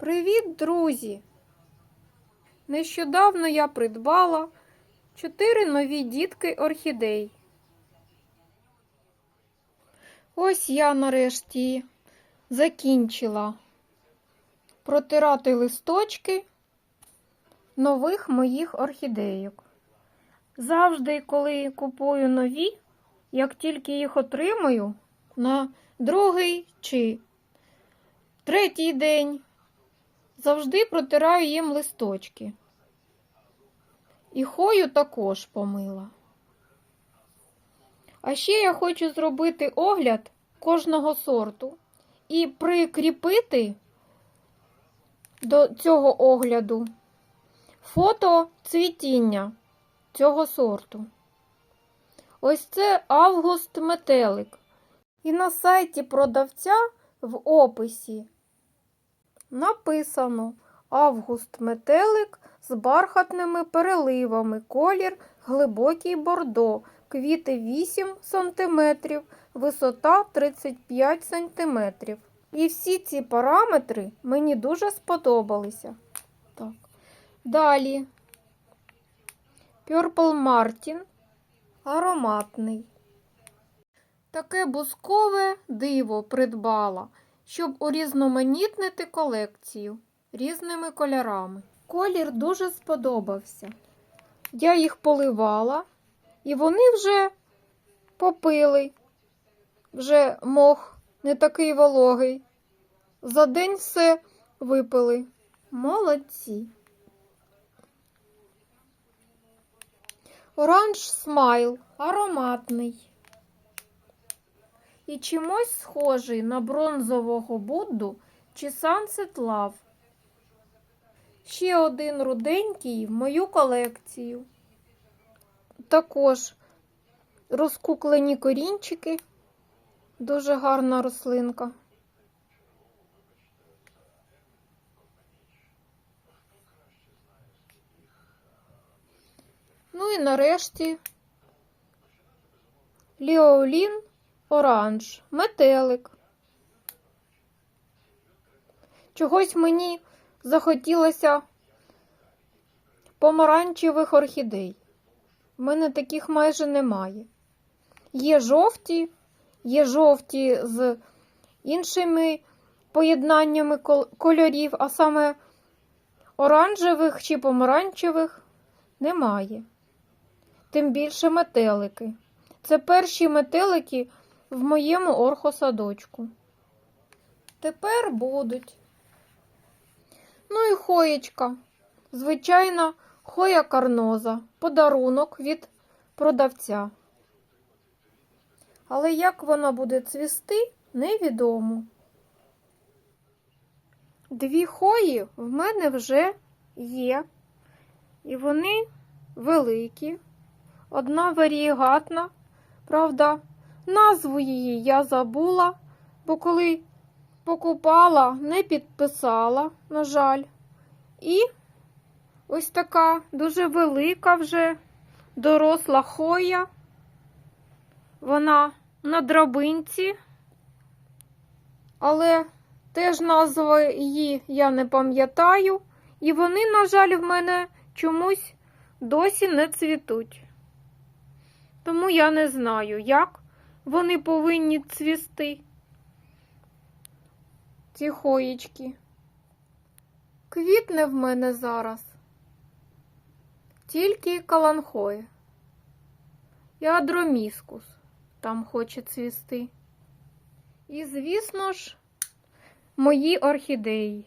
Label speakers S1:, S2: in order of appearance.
S1: Привіт, друзі! Нещодавно я придбала чотири нові дітки орхідей. Ось я нарешті закінчила протирати листочки нових моїх орхідейок. Завжди, коли купую нові, як тільки їх отримую на другий чи третій день, завжди протираю їм листочки. І хою також помила. А ще я хочу зробити огляд кожного сорту і прикріпити до цього огляду фото цвітіння цього сорту. Ось це Август метелик. І на сайті продавця в описі написано Август метелик з бархатними переливами, колір глибокий бордо, квіти 8 см, висота 35 см. І всі ці параметри мені дуже сподобалися. Так. Далі Purple Martin ароматний. Таке бускове диво придбала, щоб урізноманітнити колекцію різними кольорами. Колір дуже сподобався. Я їх поливала, і вони вже попили. Вже мох не такий вологий. За день все випили. Молодці. Оранж смайл ароматний. І чимось схожий на бронзового Будду чи Sunset Love. Ще один руденький в мою колекцію. Також розкуклені корінчики. Дуже гарна рослинка. Ну і нарешті Ліолін оранж, метелик. Чогось мені захотілося помаранчевих орхідей. У мене таких майже немає. Є жовті, є жовті з іншими поєднаннями кольорів, а саме оранжевих чи помаранчевих немає. Тим більше метелики. Це перші метелики в моєму орхосадочку. Тепер будуть. Ну і хоєчка. Звичайна хоя карноза, подарунок від продавця. Але як вона буде цвісти, невідомо. Дві хої в мене вже є, і вони великі. Одна варієгатна, правда, назву її я забула, бо коли покупала, не підписала, на жаль. І ось така дуже велика вже доросла хоя. Вона на драбинці, але теж назва її я не пам'ятаю, і вони, на жаль, в мене чомусь досі не цвітуть. Тому я не знаю, як вони повинні цвісти. Ці хоєчки. Квітне в мене зараз. Тільки каланхоє. І адроміскус там хоче цвісти. І, звісно ж, мої орхідеї.